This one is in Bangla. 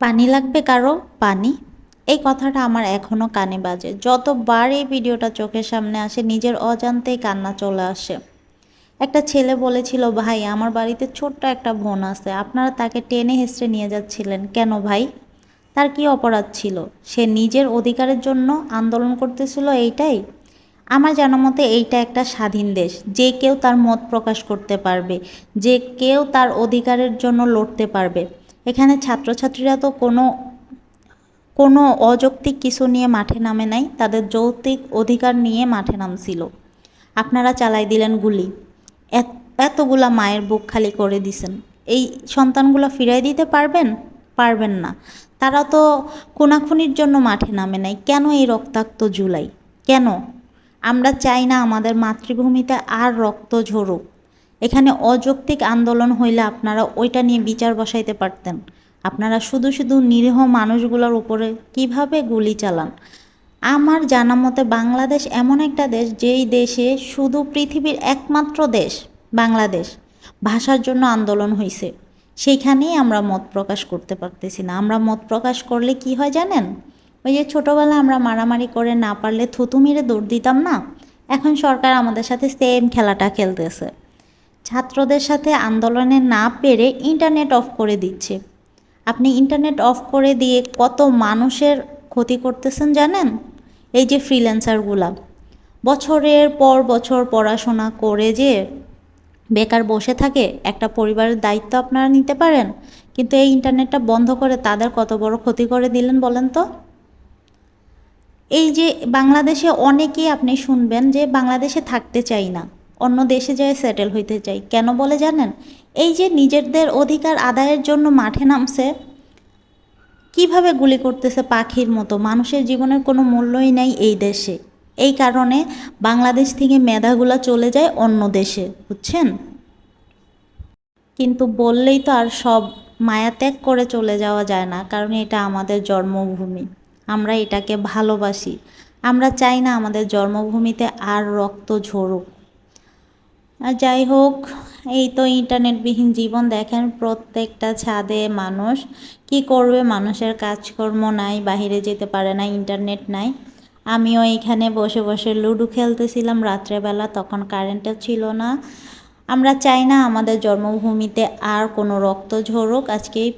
পানি লাগবে কারও? পানি? এই কথাটা আমার এখনও কানে বাজে। যতবার এই ভিডিওটা চোখের সামনে আসে, নিজের অজান্তেই কান্না চলে আসে। একটা ছেলে বলেছিল, ভাই, আমার বাড়িতে ছোট্ট একটা বোন আছে। আপনারা তাকে টেনে হেসড়ে নিয়ে যাচ্ছিলেন। কেন ভাই? তার কি অপরাধ ছিল? সে নিজের অধিকারের জন্য আন্দোলন করতেছিল এইটাই? আমার জানা মতে এইটা একটা স্বাধীন দেশ। যে কেউ তার মত প্রকাশ করতে পারবে। যে কেউ তার অধিকারের জন্য লড়তে পারবে। এখানে ছাত্রছাত্রীরা তো কোনো কোনো অযৌক্তিক কিছু নিয়ে মাঠে নামে নাই, তাদের যৌক্তিক অধিকার নিয়ে মাঠে নামছিল। আপনারা চালাই দিলেন গুলি। এতগুলা মায়ের বুক খালি করে দিছেন। এই সন্তানগুলো ফিরাই দিতে পারবেন? পারবেন না। তারা তো খুনাখুনির জন্য মাঠে নামে নাই। কেন এই রক্তাক্ত জুলাই? কেন? আমরা চাই না আমাদের মাতৃভূমিতে আর রক্ত ঝরুক। এখানে অযৌক্তিক আন্দোলন হইলে আপনারা ওইটা নিয়ে বিচার বসাইতে পারতেন। আপনারা শুধু শুধু নিরীহ মানুষগুলোর উপরে কীভাবে গুলি চালান? আমার জানা মতে বাংলাদেশ এমন একটা দেশ যেই দেশে শুধু পৃথিবীর একমাত্র দেশ, বাংলাদেশ, ভাষার জন্য আন্দোলন হয়েছে সেইখানেই আমরা মত প্রকাশ করতে পারতেছি না। আমরা মত প্রকাশ করলে কি হয় জানেন? ওই যে ছোটোবেলায় আমরা মারামারি করে না পারলে থুতু মেরে দৌড় দিতাম না? এখন সরকার আমাদের সাথে সেম খেলাটা খেলতেছে। ছাত্রদের সাথে আন্দোলনে না পেরে ইন্টারনেট অফ করে দিচ্ছে। আপনি ইন্টারনেট অফ করে দিয়ে কত মানুষের ক্ষতি করতেছেন জানেন? এই যে ফ্রিল্যান্সারগুলা। বছরের পর বছর পড়াশোনা করে যে বেকার বসে থাকে, একটা পরিবারের দায়িত্ব আপনারা নিতে পারেন, কিন্তু এই ইন্টারনেটটা বন্ধ করে তাদের কত বড় ক্ষতি করে দিলেন বলেন তো? এই যে বাংলাদেশে অনেকেই আপনি শুনবেন যে বাংলাদেশে থাকতে চাই না। অন্য দেশে যায় সেটেল হইতে চাই। কেন বলে জানেন? এই যে নিজেদের অধিকার আদায়ের জন্য মাঠে নামছে, কীভাবে গুলি করতেছে পাখির মতো? মানুষের জীবনের কোনো মূল্যই নেই এই দেশে। এই কারণে বাংলাদেশ থেকে মেধাগুলো চলে যায় অন্য দেশে, বুঝছেন? কিন্তু বললেই তো আর সব মায়া ত্যাগ করে চলে যাওয়া যায় না, কারণ এটা আমাদের জন্মভূমি। আমরা এটাকে ভালোবাসি। আমরা চাই না আমাদের জন্মভূমিতে আর রক্ত ঝরুক। যাই হোক, এই তো ইন্টারনেটবিহীন জীবন দেখেন, প্রত্যেকটা ছাদে মানুষ কি করবে? মানুষের কাজকর্ম নাই, বাহিরে যেতে পারে না, ইন্টারনেট নাই। আমিও এখানে বসে বসে লুডো খেলতেছিলাম রাত্রেবেলা, তখন কারেন্টও ছিল না। আমরা চাই না আমাদের জন্মভূমিতে আর কোনো রক্ত ঝরুক, আজকে এই